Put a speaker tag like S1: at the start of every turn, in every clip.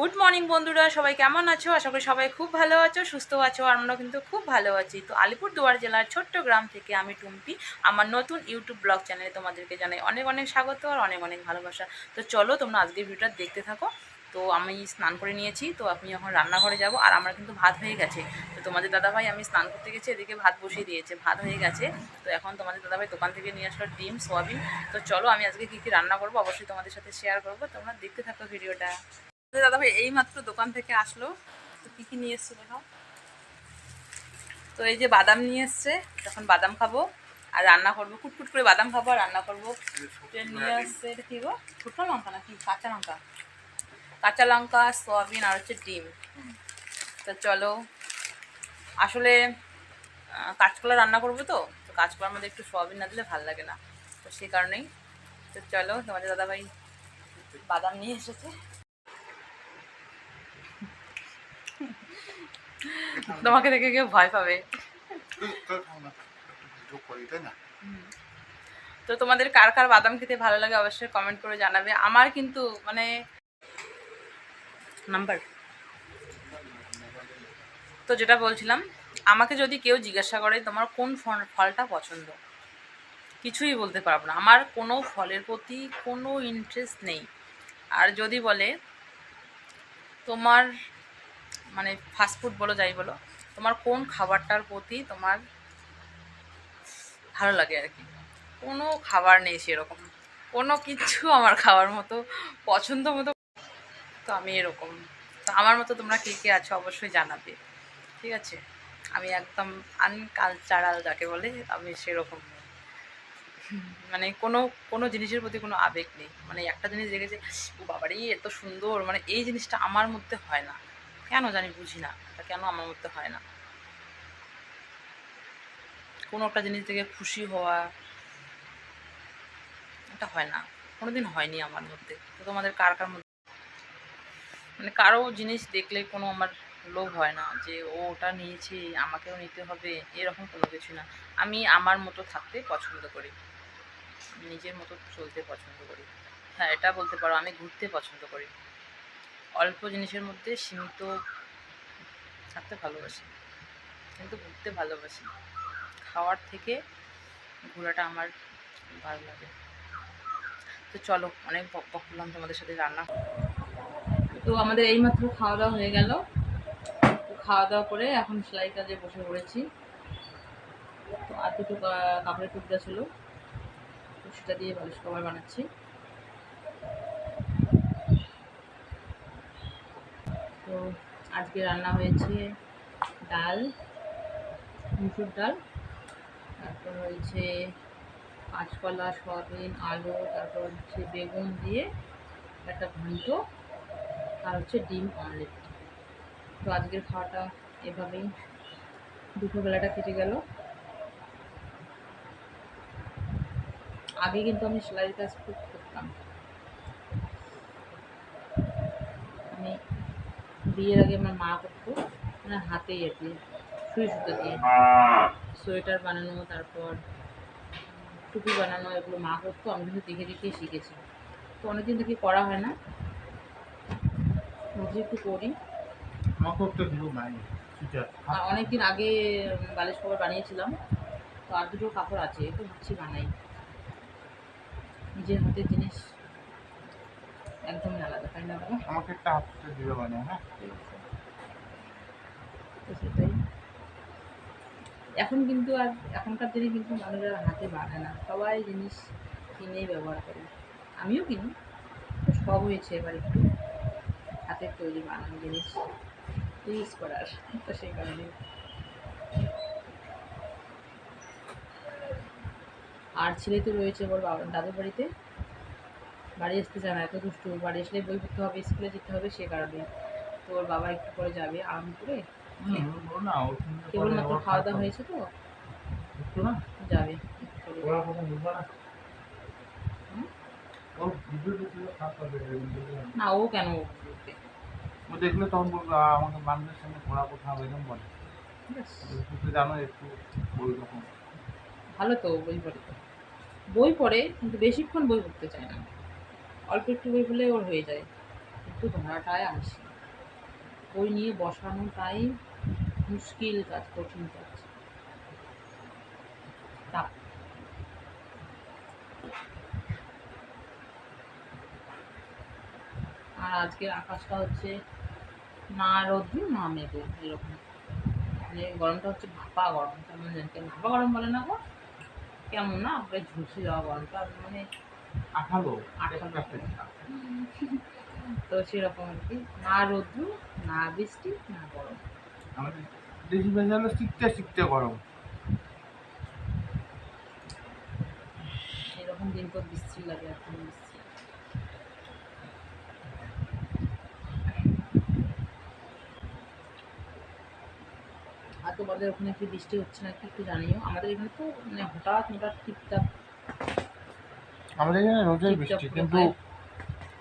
S1: Good morning বন্ধুরা। সবাই কেমন আছো? আশা করি সবাই খুব ভালো আছো, সুস্থ আছো, আর আমরা কিন্তু খুব ভালো আছি। তো আলিপুরদুয়ার জেলার ছোট্ট গ্রাম থেকে আমি টুম্পি। আমার নতুন ইউটিউব ব্লগ চ্যানেলে তোমাদেরকে জানাই অনেক অনেক স্বাগত আর অনেক অনেক ভালোবাসা। তো চলো তোমরা আজকের ভিডিওটা দেখতে থাকো। তো আমি স্নান করে নিয়েছি, তো আমি এখন রান্নাঘরে যাব, আর আমার কিন্তু ভাত হয়ে গেছে। তো তোমাদের দাদাভাই, আমি স্নান করতে গেছি, এদিকে ভাত বসিয়ে দিয়েছে, ভাত হয়ে গেছে। তো এখন তোমাদের দাদাভাই দোকান থেকে নিয়ে আসলো ডিম, সোয়াবিন। তো চলো আমি আজকে কী কী রান্না করব, অবশ্যই তোমাদের সাথে শেয়ার করব। তোমরা দেখতে থাকো ভিডিওটা। দাদা ভাই এই দোকান থেকে আসলো। তো কি কি নিয়ে এসছে দেখো তো এই যে বাদাম নিয়ে এসছে তখন বাদাম খাব। আর রান্না করব, কুটকুট করে বাদাম খাব আর রান্না করব। নিয়ে আসছে, এটা কি গো? শুকনো লঙ্কা নাকি? কাঁচা লঙ্কা। কাঁচা লঙ্কা, সয়াবিন আর হচ্ছে ডিম। তো চলো। আসলে কাঁচকলা রান্না করব তো তো কাঁচকলার মধ্যে একটু সয়াবিন না দিলে ভালো লাগে না। তো সেই কারণেই। তো চলো, তোমাদের দাদাভাই বাদাম নিয়ে এসেছে। তোমাকে দেখে কেউ ভয় পাবে। তো তোমাদের কার কার বাদাম খেতে ভালো লাগে অবশ্যই কমেন্ট করে জানাবে। আমার কিন্তু মানে নাম্বার তো যেটা বলছিলাম, আমাকে যদি কেউ জিজ্ঞাসা করে তোমার কোন ফল- ফলটা পছন্দ, কিছুই বলতে পারব না। আমার কোনো ফলের প্রতি কোনো ইন্টারেস্ট নেই। আর যদি বলে, তোমার মানে ফাস্টফুড বলো, যাই বলো, তোমার কোন খাবারটার প্রতি তোমার ভালো লাগে আর কি? কোনো খাবার নেই সেরকম। কোনো কিছু আমার খাওয়ার মতো, পছন্দ মতো তো আমি এরকম। তো আমার মতো তোমরা কে কে আছো অবশ্যই জানাবে। ঠিক আছে? আমি একদম আনকালচারাল যাকে বলে, আমি সেরকম মানে কোনো কোনো জিনিসের প্রতি কোনো আবেগ নেই। মানে একটা জিনিস দেখেছে, ও বাবারে, এত সুন্দর। মানে এই জিনিসটা আমার মধ্যে হয় না। কেন জানি বুঝি না এটা কেন আমার মধ্যে হয় না। কোনো একটা জিনিস থেকে খুশি হওয়া, এটা হয় না। কোনোদিন হয়নি আমার মধ্যে। তো তোমাদের কার কার মধ্যে? মানে কারও জিনিস দেখলে কোনো আমার লোভ হয় না, যে ও ওটা নিয়েছে, আমাকেও নিতে হবে, এরকম কোনো কিছু না। আমি আমার মতো থাকতে পছন্দ করি। নিজের মতো চলতে পছন্দ করি। হ্যাঁ এটা বলতে পারো, আমি ঘুরতে পছন্দ করি। অল্প জিনিসের মধ্যে সীমিত থাকতে ভালোবাসি। কিন্তু ঘুরতে ভালোবাসি। খাওয়ার থেকে ঘোরাটা আমার ভালো লাগে। তো চলো, অনেক বক বক করলাম তোমাদের সাথে রান্না। তো আমাদের এইমাত্র খাওয়া দাওয়া হয়ে গেল। তো খাওয়া দাওয়া করে এখন সেলাই কাজে বসে পড়েছি। তো আর দুটো কাপড়ের টুকরা ছিল। তো সেটা দিয়ে বালিশ কভার বানাচ্ছি। তো আজকে রান্না হয়েছে ডাল, মুসুর ডাল, তারপর হয়েছে কাঁচকলা সয়াবিন, আলু, তারপর হচ্ছে বেগুন দিয়ে একটা ঘন্ট, আর হচ্ছে ডিম অমলেট। তো আজকের খাওয়াটা এভাবেই। দুপুরবেলাটা কেটে গেল। আগে কিন্তু আমি সেলাইয়ের কাজ খুব করতাম। আমি বিয়ের আগে আমার মা করতো মানে হাতেই আর কি সুই সুতো দিয়ে। সোয়েটার বানানো তারপর টুপি বানানো এগুলো মা করতো আমি কিন্তু দেখে দেখেই শিখেছি। তো অনেকদিন থেকে করা হয় না। ভাবছি একটু করি। অনেকদিন আগে বালিশ কভার বানিয়েছিলাম তো আর দুটো কাপড় আছে একটু ভাবছি বানাই। নিজের হাতের জিনিস। একদমই আলাদা তাই না
S2: আমাকে একটা হাতটা দিবে মানে হ্যাঁ?
S1: তো সেটাই। এখন কিন্তু আর এখনকার দিনে কিন্তু মানুষের হাতে বানায় না। সবাই জিনিস কিনেই ব্যবহার করে। আমিও কিনি সব হয়েছে এবার একটু। হাতের তৈরি বানানো জিনিস ইউজ করার তো সেই কারণে। আর ছেলে তো রয়েছে ওর বাবা দাদুর বাড়িতে। বাড়ি আসতে চায় না এত দুষ্টু। বাড়ি আসলে বই পড়তে হবে স্কুলে যেতে হবে সে কারণে তো ওর বাবা একটু পরে যাবে আরাম করে
S2: বলো না। ওর
S1: কেবলমাত্র খাওয়া দাওয়া হয়েছে তো? যাবে।
S2: কথা না হবে
S1: ও কেন?
S2: ও দেখলে তখন বলব আমাকে মানুষের সঙ্গে ঘোরা কোথাও এরকম বলে।
S1: ব্যাস,
S2: তুমি তো জানো একটু ওই রকম
S1: ভালো তো বই পড়ে। তো বই পড়ে কিন্তু বেশিক্ষণ বই পড়তে চায় না। অল্প একটু পড়লে ওর হয়ে যায়। একটু ধরাটায় আসে। ওই নিয়ে বসানোটাই মুশকিল কাজ, কঠিন কাজ। আর আজকের আকাশটা হচ্ছে না রোদ্র, না মেঘে, এরকম। মানে গরমটা হচ্ছে ভাপা গরম। কেমন জানি ভাপা গরম বলে না গো? কেমন না আপনার ঝুলসে যাওয়া গরমটা। মানে
S2: আঠালো
S1: আঠালো।
S2: একটা।
S1: তো সেরকম আর কি না রোদ্র না বৃষ্টি না গরম
S2: আমাদের দেশি ভাষা হলো শিখতে শিখতে গরম
S1: এরকম দিন তো বৃষ্টি লাগে এখন বৃষ্টি আর তোমাদের ওখানে কি বৃষ্টি হচ্ছে নাকি একটু জানিও আমাদের এখানে তো মানে হঠাৎ হঠাৎ ঠিকঠাক
S2: আমাদের এখানে রোজই বৃষ্টি কিন্তু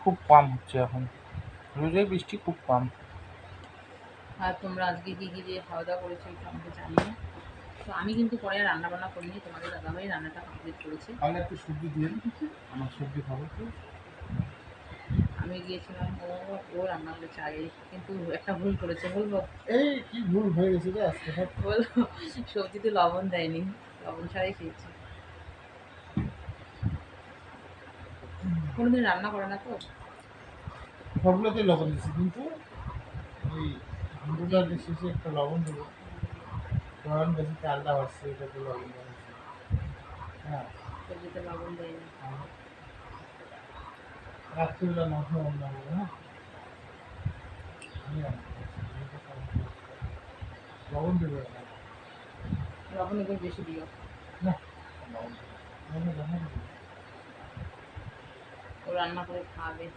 S2: খুব কম হচ্ছে এখন। রোজই বৃষ্টি খুব কম
S1: আর তোমরা আজকে কী কী দিয়ে খাওয়া দাওয়া করেছ একটু আমাকে জানিও। তো আমি কিন্তু পরে আর রান্না বান্না করিনি তোমাদের দাদাভাই রান্নাটা কমপ্লিট করেছে।
S2: তাহলে একটু সবজি দিয়ে। আমার সবজি খাব। তো
S1: আমি গিয়েছিলাম ও ও রান্না করেছে আগে কিন্তু একটা ভুল করেছে বলব?
S2: এই কি ভুল হয়ে গেছে রে আজকে?
S1: বলব সবজিতে লবণ দেয়নি লবণ ছাড়াই খেয়েছি। কোনোদিন রান্না করে না তো?
S2: সবগুলোতে লবণ দিচ্ছি কিন্তু ওই হিন্দুটার শেষে একটা লবণ দেবো লবণ বেশি চালটা হচ্ছে এটাতে লবণ দেওয়া। হ্যাঁ।
S1: লবণ দেয়নি
S2: আর রাত্রিবেলা মাথা রান্না করব হ্যাঁ। লবণ দেবো না
S1: লবণ বেশি দিও।
S2: না লবণ দেবো না। লবণ দেবো না।
S1: ও রান্না করে খাবে।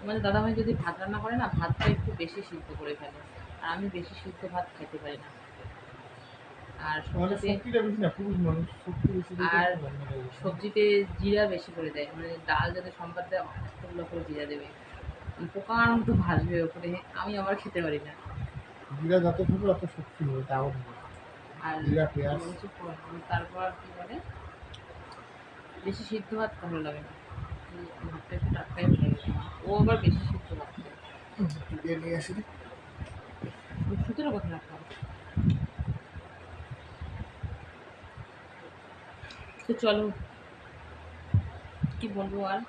S1: তোমাদের দাদাভাই যদি ভাত রান্না করে না ভাতটা একটু বেশি সিদ্ধ করে ফেলে। আর আমি বেশি সিদ্ধ ভাত খেতে পারি না। আর
S2: আমাদের
S1: সবজিতে আর। সবজিতে জিরা বেশি করে দেয়। মানে ডাল যাতে সম্বাদ দেয় অনেকগুলো করে জিরা দেবে। পোকার মতো ভাজবে ওপরে। আমি আবার খেতে পারি না।
S2: জিরা যত খাবে তত শক্তি হবে তাও
S1: আর
S2: জিরা, পেঁয়াজ।
S1: তারপর আর কি বলে বেশি সিদ্ধ ভাত ভালো লাগে না। ভাতটা একটু টাটকাই ভালো লাগে ও আবার বেশি সিদ্ধ ভাত
S2: নিয়ে আসি রে।
S1: কথা রাখলাম তো চলো কি বলব আর।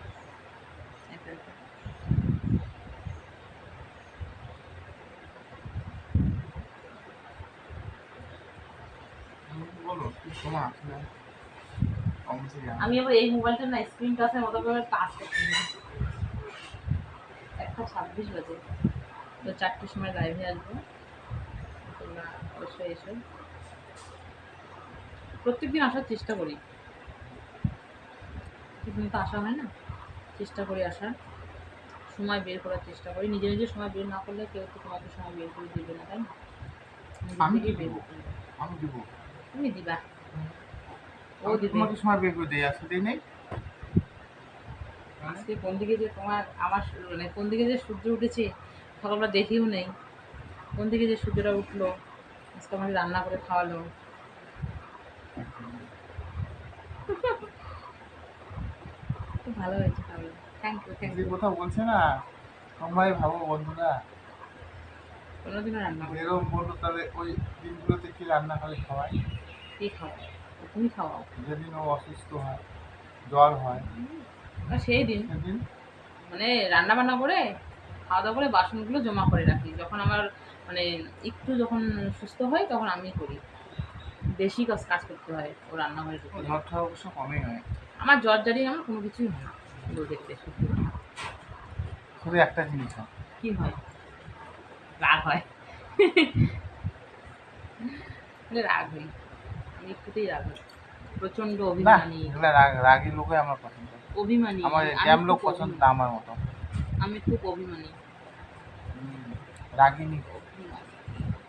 S2: বলো কি সময় আছে না কমছে যা
S1: আমি আবার এই মোবাইলটা না স্ক্রিন টাচের মতো করে টাচ করতে হবে। একটা ছাব্বিশ বাজে। তো চারটের সময় লাইভে আসব। তোমরা অবশ্যই এসো। প্রত্যেকদিন আসার চেষ্টা করি। কিন্তু তো আসা হয় না। চেষ্টা করি আসার। সময় বের করার চেষ্টা করি। নিজে নিজে সময় বের না করলে কেউ তো তোমাকে সময় বের করে দেবে না তাই না?
S2: আমি দেবো। আমি দেবো।
S1: তুমি দিবে।
S2: তোমাকে সময় বের করে দিই আসলে দিই নেই?
S1: আজকে কোন দিকে যে তোমার আমার মানে কোন দিকে যে সূর্য উঠেছে সকালবেলা দেখিও নেই। কোন দিকে যে সূর্যটা উঠল আজকে আমাকে রান্না করে খাওয়ালো। খুব ভালো হয়েছে তাহলে থ্যাংক ইউ থ্যাংক ইউ
S2: কথা বলছে না? তোমরাই ভাবো বন্ধুরা।
S1: কোনোদিনও রান্না
S2: এরকম বলল তাহলে ওই দিনগুলোতে কি রান্না করে খাওয়াই
S1: কি খাওয়াও তুমি খাওয়াও
S2: যেদিন ও অসুস্থ হয় জ্বর হয়
S1: আর সেই দিন। মানে রান্না বান্না করে খাওয়া দাওয়া করে বাসনগুলো জমা করে রাখি। যখন আমার মানে একটু যখন সুস্থ হয় তখন আমি করি। বেশি কাজ কাজ করতে হয় ও রান্নাঘরে
S2: জ্বরটা অবশ্য কমই হয়।
S1: আমার জ্বর জারি আমার কোনো কিছুই হয় না বলতে গেলে সত্যি।
S2: শুধু একটা জিনিস হয়।
S1: কি হয়? রাগ হয়। মানে রাগ হই আমি একটুতেই রাগ হই
S2: প্রচণ্ড
S1: অভিমানী।
S2: এগুলা রাগ রাগী লোকে আমার পছন্দ।
S1: অভিমানী।
S2: আমার ড্যাম লোক পছন্দ না আমার মতো।
S1: আমি খুব অভিমানী।
S2: রাগিনী।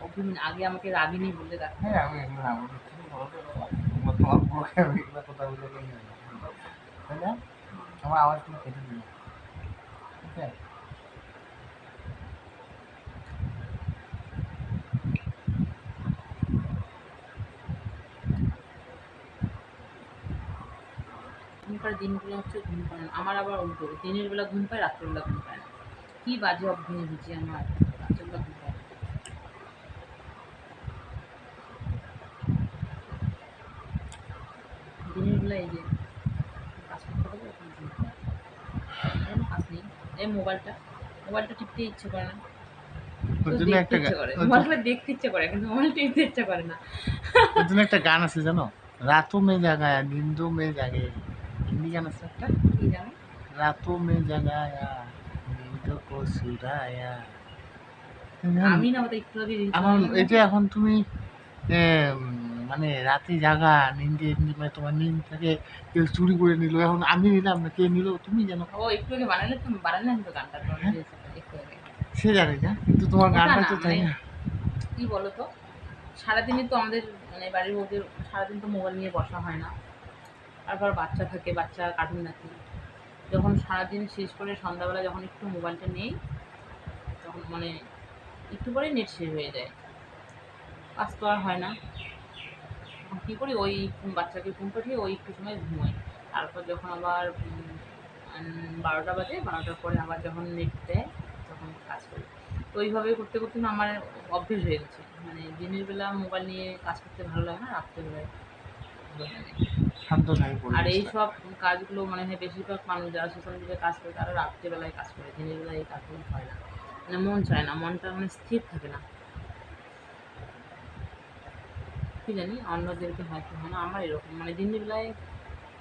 S1: অভিমানী। আগে আমাকে রাগিনী বলে রাখ
S2: হ্যাঁ আমি এগুলো বাবা, তোমার বুড়োকে এগুলো কথা বলে আমার আওয়াজ তুমি কেটে দিল ঠিক আছে?
S1: পাড়ে দিনগুলো হচ্ছে ঘুম পায় না। আমার আবার উল্টো দিনের বেলা ঘুম পায় রাত্রেবেলা ঘুম পায় না। কী বাজে অভ্যাস হচ্ছে আমার? রাত্রেবেলা ঘুম পায় দিনের বেলা এই যে ইচ্ছে করে দেখতে ইচ্ছে করে। কিন্তু মোবাইল টিপতে ইচ্ছে করে না।
S2: একটা গান আছে জানো? रातों में জাগায় नींदों মেয়ে जागे আছে একটা
S1: কি জানো
S2: রাতও মে জাগায়া নিন্দো কো সুরায়া
S1: আমি না ওটা একটু আগে
S2: এখন এটা এখন তুমি মানে রাতে জাগা নিন্দে মানে তোমার নিন্দ থেকে কেউ চুরি করে নিল এখন আমি নিলাম না কে নিল তুমি জানো
S1: ও একটু আগে বানালে তো বানালাম তো গানটা
S2: সে জানে না কিন্তু তোমার গানটা তো তাই না
S1: কি বলো তো সারাদিনই তো আমাদের মানে বাড়ির বউদের সারাদিন তো মোবাইল নিয়ে বসা হয় না। তারপর বাচ্চা থাকে, বাচ্চা কার্টুন দেখে যখন সারাদিন শেষ করে সন্ধ্যাবেলা যখন একটু মোবাইলটা নেই, তখন মানে একটু পরে নেট শেষ হয়ে যায়। কাজ তো আর হয় না। কী করি? ওই বাচ্চাকে ঘুম পাঠিয়ে ওই একটু সময় ঘুমাই। তারপর যখন আবার বারোটা বাজে, বারোটার পরে আবার যখন নেট দেয়, তখন কাজ করি। তো ওইভাবে করতে করতে আমার অভ্যেস হয়ে গেছে। মানে দিনের বেলা মোবাইল নিয়ে কাজ করতে ভালো লাগে না রাত্রেবেলায় আর এই সব কাজগুলো মানে হয় বেশিরভাগ মানুষ যারা সোশ্যাল মিডিয়ায় কাজ করে তারা রাত্রেবেলায় কাজ করে দিনের বেলায় এই কাজগুলো হয় না। মানে মন চায় না মনটা মানে স্থির থাকে না। কি জানি অন্যদেরকে হয়তো হয় না আমার এরকম। মানে দিনের বেলায়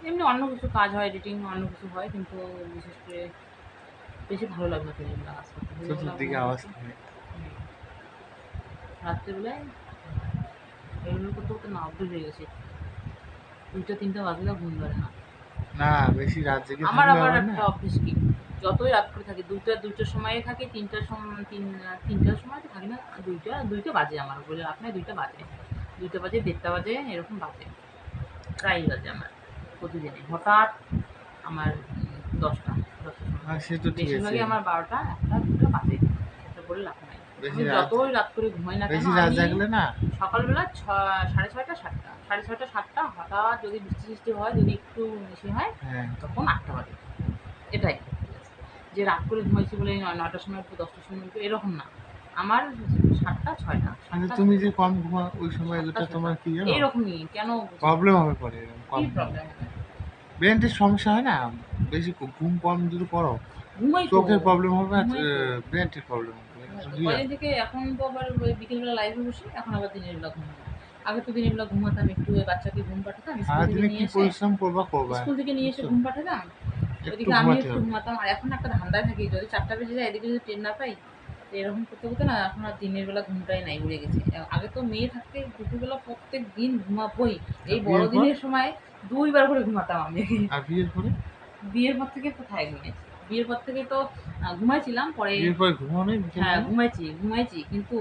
S1: এমনি অন্য কিছু কাজ হয় এডিটিং অন্য কিছু হয় কিন্তু বিশেষ করে বেশি ভালো লাগে না দিনের বেলা কাজ করতে। হুম। রাত্রেবেলায় এগুলো করতে করতে না অভ্যেস হয়ে গেছে। দুইটা তিনটা বাজলে ঘুম ধরে না।
S2: না বেশি রাত জেগে
S1: আমার আবার একটা অভ্যেস কি? যতই রাত করে থাকি দুইটা দুইটার সময় থাকি তিনটার সময় তিন তিনটার সময় তো থাকি না দুইটা দুইটা বাজে আমার বলে আপনার দুইটা বাজে। দুইটা বাজে দেড়টা বাজে এরকম বাজে। প্রায় বাজে আমার প্রতিদিনে হঠাৎ আমার দশটা সময়।
S2: হ্যাঁ সে তো ঠিক আছে।
S1: বেশিরভাগই আমার বারোটা একটা দুটো বাজে। এটা বলে লাভ নাই। যতই রাত করে ঘুমাই না কেন
S2: জাগলে না?
S1: সকালবেলা সাড়ে ছয়টা সাতটা সাড়ে ছয়টা সাতটা হঠাৎ যদি বৃষ্টি সৃষ্টি হয় যদি একটু বেশি হয়
S2: হ্যাঁ।
S1: তখন আটটা বাজে। এটাই। যে রাত করে ঘুমাইছি বলে ন- নটার সময় উঠবো দশটার সময় উঠবো এরকম না। আমার সাতটা ছয়টা
S2: মানে তুমি যে কম ঘুমা ওই সময় যেটা তোমার কি
S1: এরকমই কেন
S2: প্রবলেম হবে পরে কম
S1: প্রবলেম
S2: ব্রেনের সমস্যা হয় না? বেশি ঘুম কম যদি করো
S1: ঘুমাই
S2: চোখের প্রবলেম হবে
S1: ঘুমাই
S2: প্রবলেম হবে।
S1: কদিন থেকে এখন তো আবার বিকেলবেলা লাইভে বসি এখন আবার দিনের বেলা ঘুমাই আগে তো দিনের বেলা ঘুমাতাম একটু বাচ্চাকে ঘুম পাঠাতাম স্কুল থেকে নিয়ে এসে
S2: পরিশ্রম করবা করবা
S1: স্কুল থেকে নিয়ে এসে ঘুম পাঠাতাম ওইদিকে আমি একটু ঘুমাতাম আর এখন একটা ধান্দায় থাকি যদি চারটা বেজে যায় এদিকে যদি ট্রেন না পাই তো এরকম করতে করতে না এখন আর দিনের বেলা ঘুমটাই নাই উড়ে গেছে। আগে তো মেয়ে থাকতে দুপুরবেলা প্রত্যেক দিন ঘুমাবই। এই? বড়দিনের সময় দুইবার করে ঘুমাতাম আমি।
S2: আর বিয়ের পরে?
S1: বিয়ের পর থেকে কোথায় ঘুমিয়েছি? বিয়ের পর থেকে তো ঘুমাইছিলাম পরে হ্যাঁ ঘুমাইছি ঘুমাইছি কিন্তু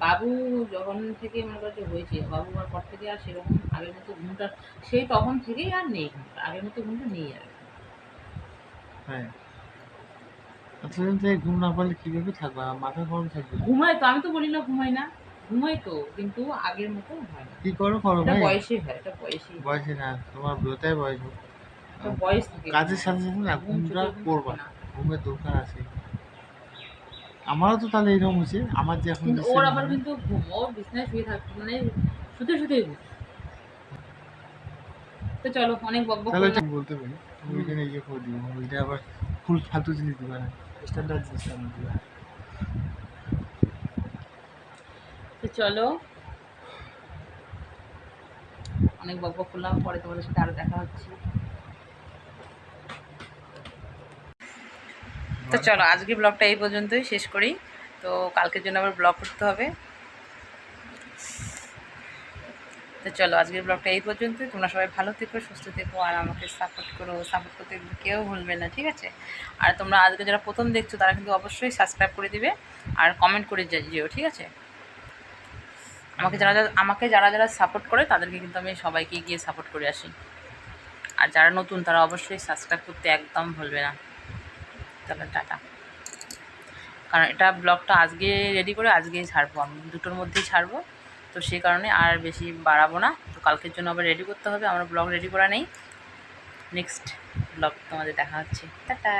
S1: বাবু যখন থেকে মনে করছে হয়েছে বাবু হওয়ার পর থেকে আর সেরকম আগের মতো ঘুমটা সেই তখন থেকেই আর নেই ঘুমটা আগের মতো ঘুমটা নেই আর।
S2: হ্যাঁ। এতদিন থেকে ঘুম না পারলে কীভাবে থাকবা? মাথা গরম থাকবে?
S1: ঘুমাই তো আমি তো বলি না ঘুমাই না ঘুমাই তো কিন্তু আগের মতো হয় না।
S2: কি করো? করো ভাই।
S1: বয়সে হয় এটা বয়সে
S2: বয়সে না তোমার ব্রতায় বয়স
S1: বয়স
S2: কাজের সাথে সাথে না ঘুমটা করবা
S1: না।
S2: ঘুমের দরকার আছে। আমারও তো তাহলে এরকম হচ্ছে আমার যে এখন
S1: ওর আবার কিন্তু ঘুম বিছনায় শুয়ে থাকতে মানে শুতে ঘুম তো চলো অনেক বক বক
S2: তাহলে। তুমি বলতে পারি তুমি ওইখানে ইয়ে করে দিও ওইটা আবার ফুল ফালতু জিনিস দিবা না স্ট্যান্ডার্ড জিনিস আমি দিবা।
S1: তো চলো অনেক বক বক করলাম পরে তোমাদের সাথে আরও দেখা হচ্ছে। তো চলো, আজকে ব্লগটা এই পর্যন্তই, শেষ করি। তো কালকের জন্য আবার ব্লগ করতে হবে। তো চলো, আজকের ব্লগটা এই পর্যন্তই। তোমরা সবাই ভালো থেকো, সুস্থ থেকো, আর আমাকে সাপোর্ট করো সাপোর্ট করতে কেউ ভুলবে না, ঠিক আছে? আর তোমরা আজকে যারা প্রথম দেখছ, তারা কিন্তু অবশ্যই সাবস্ক্রাইব করে দিবে, আর কমেন্ট করে যেও ঠিক আছে? আমাকে যারা যারা, আমাকে যারা যারা সাপোর্ট করে, তাদেরকে কিন্তু আমি সবাইকে গিয়ে সাপোর্ট করে আসি। আর যারা নতুন, তারা অবশ্যই সাবস্ক্রাইব করতে একদম ভুলবে না। তাহলে টাটা। কারণ এটা ব্লগটা আজকে রেডি করে আজকেই ছাড়বো আমি। দুটোর মধ্যেই ছাড়বো। তো সেই কারণে আর বেশি বাড়াবো না। তো কালকের জন্য আবার রেডি করতে হবে। আমার ব্লগ রেডি করা নেই। নেক্সট ব্লগ তোমাদের দেখা হচ্ছে। টাটা।